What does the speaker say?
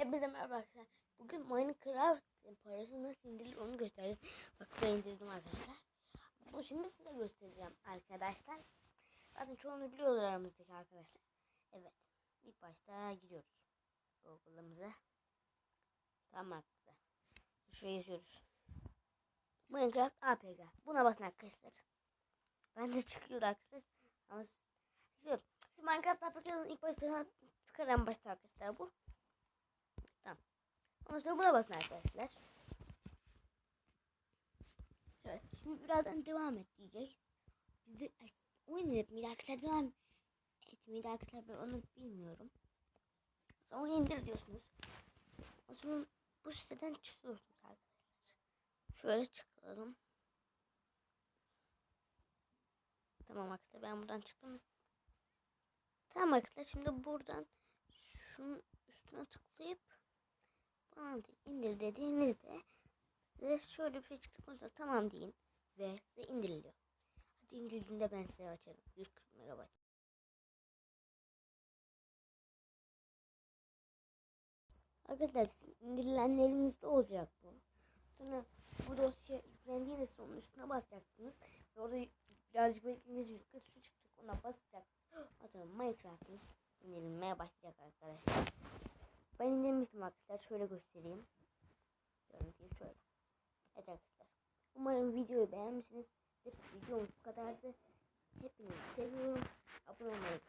Hepinize merhaba arkadaşlar. Bugün Minecraft parası nasıl indirilir onu göstereceğim. Bak ben indirdim arkadaşlar. Bu şimdi size göstereceğim arkadaşlar. Zaten çoğunu biliyorlar aramızdaki arkadaşlar. Evet. İlk başta giriyoruz. Google'ımıza. Tamam arkadaşlar. Şuraya yazıyoruz. Minecraft APK. Buna basın arkadaşlar. Ben de çıkıyordu arkadaşlar. Ama siz, siz Minecraft APK'nın ilk başta çıkaran başta arkadaşlar bu. Ondan sonra buna basın arkadaşlar. Evet. Şimdi birazdan devam et diyecek. Bizi oyun etmeydi arkadaşlar devam etmeydi arkadaşlar ben onu bilmiyorum. Sonra indir diyorsunuz. O zaman bu siteden çıkıyorsunuz arkadaşlar. Şöyle çıkalım. Tamam arkadaşlar ben buradan çıktım. Tamam arkadaşlar şimdi buradan şunun üstüne tıklayıp bana indir dediğinizde size şöyle bir şey sonra tamam deyin ve size indiriliyor. Hadi indirildiğinde ben size açarım. 140 megabayt. Arkadaşlar indirilenlerinizde olacak bu. Sonra bu dosya yüklendiğinde üstüne basacaksınız. Ve orada birazcık beklediğiniz yükle tuşu çıkacak. Ona basacaksınız. Sonra Minecraft'ınız indirilmeye başlayacak arkadaşlar. Ben indirmiştim arkadaşlar. Şöyle göstereyim. Görüntüyü şöyle. Evet arkadaşlar. Umarım videoyu beğenmişsinizdir. Videom bu kadardı. Hepinizi seviyorum. Abone olmayı